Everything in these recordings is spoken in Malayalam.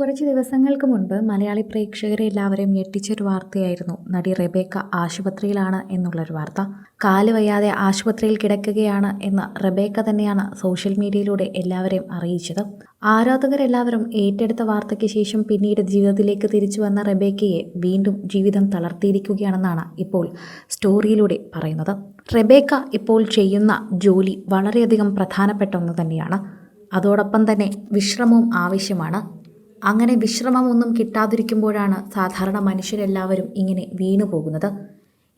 കുറച്ച് ദിവസങ്ങൾക്ക് മുൻപ് മലയാളി പ്രേക്ഷകരെ എല്ലാവരെയും ഞെട്ടിച്ചൊരു വാർത്തയായിരുന്നു. നടി റെബേക്ക ആശുപത്രിയിലാണ് എന്നുള്ളൊരു വാർത്ത. കാൽ വയ്യാതെ ആശുപത്രിയിൽ കിടക്കുകയാണ് എന്ന് റെബേക്ക തന്നെയാണ് സോഷ്യൽ മീഡിയയിലൂടെ എല്ലാവരെയും അറിയിച്ചത്. ആരാധകരെല്ലാവരും ഏറ്റെടുത്ത വാർത്തയ്ക്ക് ശേഷം പിന്നീട് ജീവിതത്തിലേക്ക് തിരിച്ചു വന്ന റെബേക്കയെ വീണ്ടും ജീവിതം തളർത്തിയിരിക്കുകയാണെന്നാണ് ഇപ്പോൾ സ്റ്റോറിയിലൂടെ പറയുന്നത്. റെബേക്ക ഇപ്പോൾ ചെയ്യുന്ന ജോലി വളരെയധികം പ്രധാനപ്പെട്ട ഒന്ന് തന്നെയാണ്. അതോടൊപ്പം തന്നെ വിശ്രമവും ആവശ്യമാണ്. അങ്ങനെ വിശ്രമമൊന്നും കിട്ടാതിരിക്കുമ്പോഴാണ് സാധാരണ മനുഷ്യരെല്ലാവരും ഇങ്ങനെ വീണു പോകുന്നത്.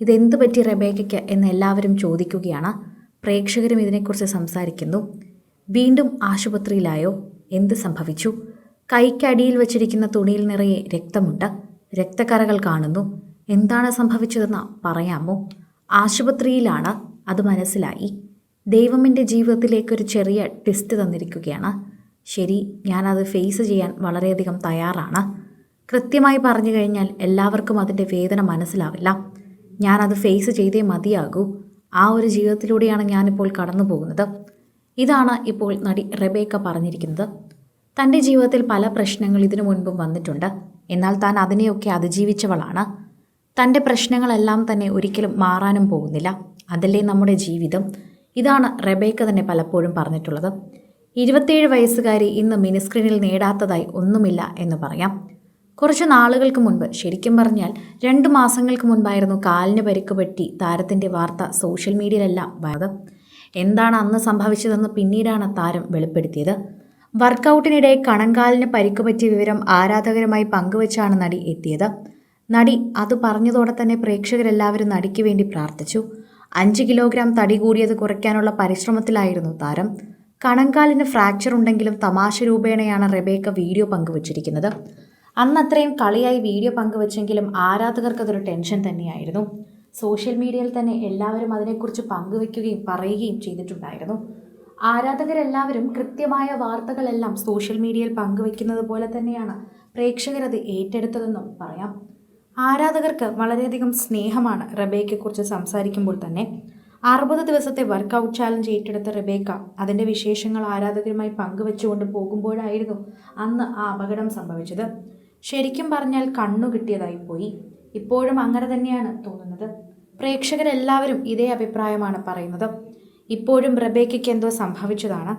ഇതെന്തു പറ്റി റബേക്കയ്ക്ക് എന്ന് എല്ലാവരും ചോദിക്കുകയാണ്. പ്രേക്ഷകരും ഇതിനെക്കുറിച്ച് സംസാരിക്കുന്നു. വീണ്ടും ആശുപത്രിയിലായോ? എന്ത് സംഭവിച്ചു? കൈക്കടിയിൽ വച്ചിരിക്കുന്ന തുണിയിൽ നിറയെ രക്തമുണ്ട്. രക്തക്കറകൾ കാണുന്നു. എന്താണ് സംഭവിച്ചതെന്ന് പറയാമോ? ആശുപത്രിയിലാണ്. അത് മനസ്സിലായി. ദൈവം എന്റെ ജീവിതത്തിലേക്കൊരു ചെറിയ ട്വിസ്റ്റ് തന്നിരിക്കുകയാണ്. ശരി ഞാനത് ഫേസ് ചെയ്യാൻ വളരെയധികം തയ്യാറാണ്. കൃത്യമായി പറഞ്ഞു കഴിഞ്ഞാൽ എല്ലാവർക്കും അതിന്റെ വേദന മനസ്സിലാവില്ല. ഞാനത് ഫേസ് ചെയ്തേ മതിയാകൂ. ആ ഒരു ജീവിതത്തിലൂടെയാണ് ഞാനിപ്പോൾ കടന്നു പോകുന്നത്. ഇതാണ് ഇപ്പോൾ നടി റെബേക്ക പറഞ്ഞിരിക്കുന്നത്. തന്റെ ജീവിതത്തിൽ പല പ്രശ്നങ്ങൾ ഇതിനു മുൻപും വന്നിട്ടുണ്ട്. എന്നാൽ താൻ അതിനെയൊക്കെ അതിജീവിച്ചവളാണ്. തന്റെ പ്രശ്നങ്ങളെല്ലാം തന്നെ ഒരിക്കലും മാറാനും പോകുന്നില്ല. അതല്ലേ നമ്മുടെ ജീവിതം? ഇതാണ് റെബേക്ക തന്നെ പലപ്പോഴും പറഞ്ഞിട്ടുള്ളത്. ഇരുപത്തേഴ് വയസ്സുകാരി ഇന്ന് മിനിസ്ക്രീനിൽ നേടാത്തതായി ഒന്നുമില്ല എന്ന് പറയാം. കുറച്ച് നാളുകൾക്ക് മുൻപ് ശരിക്കും പറഞ്ഞാൽ രണ്ട് മാസങ്ങൾക്ക് മുൻപായിരുന്നു കാലിന് പരിക്ക് പറ്റി താരത്തിന്റെ വാർത്ത സോഷ്യൽ മീഡിയയിലെല്ലാം വന്നത്. എന്താണ് അന്ന് സംഭവിച്ചതെന്ന് പിന്നീടാണ് താരം വെളിപ്പെടുത്തിയത്. വർക്കൗട്ടിനിടെ കണങ്കാലിന് പരിക്ക് പറ്റിയ വിവരം ആരാധകരുമായി പങ്കുവച്ചാണ് നടി എത്തിയത്. നടി അത് പറഞ്ഞതോടെ തന്നെ പ്രേക്ഷകരെല്ലാവരും നടിക്ക് വേണ്ടി പ്രാർത്ഥിച്ചു. അഞ്ച് കിലോഗ്രാം തടി കൂടിയത് കുറയ്ക്കാനുള്ള പരിശ്രമത്തിലായിരുന്നു താരം. കണങ്കാലിന് ഫ്രാക്ചർ ഉണ്ടെങ്കിലും തമാശ രൂപേണയാണ് റെബേക്ക വീഡിയോ പങ്കുവച്ചിരിക്കുന്നത്. അന്ന് അത്രയും കളിയായി വീഡിയോ പങ്കുവച്ചെങ്കിലും ആരാധകർക്ക് അതൊരു ടെൻഷൻ തന്നെയായിരുന്നു സോഷ്യൽ മീഡിയയിൽ തന്നെ എല്ലാവരും അതിനെക്കുറിച്ച് പങ്കുവെക്കുകയും പറയുകയും ചെയ്തിട്ടുണ്ടായിരുന്നു. ആരാധകരെല്ലാവരും കൃത്യമായ വാർത്തകളെല്ലാം സോഷ്യൽ മീഡിയയിൽ പങ്കുവെക്കുന്നത് പോലെ തന്നെയാണ് പ്രേക്ഷകരത് ഏറ്റെടുത്തതെന്നും പറയാം. ആരാധകർക്ക് വളരെയധികം സ്നേഹമാണ് റബേക്കെക്കുറിച്ച് സംസാരിക്കുമ്പോൾ തന്നെ. അറുപത് ദിവസത്തെ വർക്കൗട്ട് ചാലഞ്ച് ഏറ്റെടുത്ത റെബേക്ക അതിന്റെ വിശേഷങ്ങൾ ആരാധകരുമായി പങ്കുവെച്ചുകൊണ്ട് പോകുമ്പോഴായിരുന്നു അന്ന് ആ അപകടം സംഭവിച്ചത്. ശരിക്കും പറഞ്ഞാൽ കണ്ണു കിട്ടിയതായി പോയി. ഇപ്പോഴും അങ്ങനെ തന്നെയാണ് തോന്നുന്നത്. പ്രേക്ഷകരെല്ലാവരും ഇതേ അഭിപ്രായമാണ് പറയുന്നത്. ഇപ്പോഴും റബേക്കയ്ക്ക് എന്തോ സംഭവിച്ചതാണ്.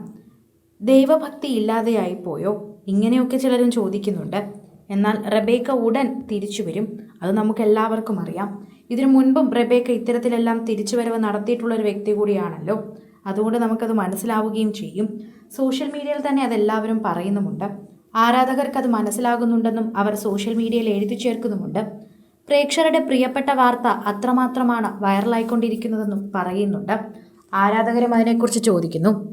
ദൈവഭക്തി ഇല്ലാതെയായി പോയോ? ഇങ്ങനെയൊക്കെ ചിലരും ചോദിക്കുന്നുണ്ട്. എന്നാൽ റബേക്ക ഉടൻ തിരിച്ചു വരും. അത് നമുക്ക് എല്ലാവർക്കും അറിയാം. ഇതിനു മുൻപും റബേക്ക ഇത്തരത്തിലെല്ലാം തിരിച്ചുവരവ് നടത്തിയിട്ടുള്ള ഒരു വ്യക്തി കൂടിയാണല്ലോ. അതുകൊണ്ട് നമുക്കത് മനസ്സിലാവുകയും ചെയ്യും. സോഷ്യൽ മീഡിയയിൽ തന്നെ അതെല്ലാവരും പറയുന്നുമുണ്ട്. ആരാധകർക്ക് അത് മനസ്സിലാകുന്നുണ്ടെന്നും അവർ സോഷ്യൽ മീഡിയയിൽ എഴുതി ചേർക്കുന്നുമുണ്ട്. പ്രേക്ഷകരുടെ പ്രിയപ്പെട്ട വാർത്ത അത്രമാത്രമാണ് വൈറലായിക്കൊണ്ടിരിക്കുന്നതെന്നും പറയുന്നുണ്ട്. ആരാധകരും അതിനെക്കുറിച്ച് ചോദിക്കുന്നു.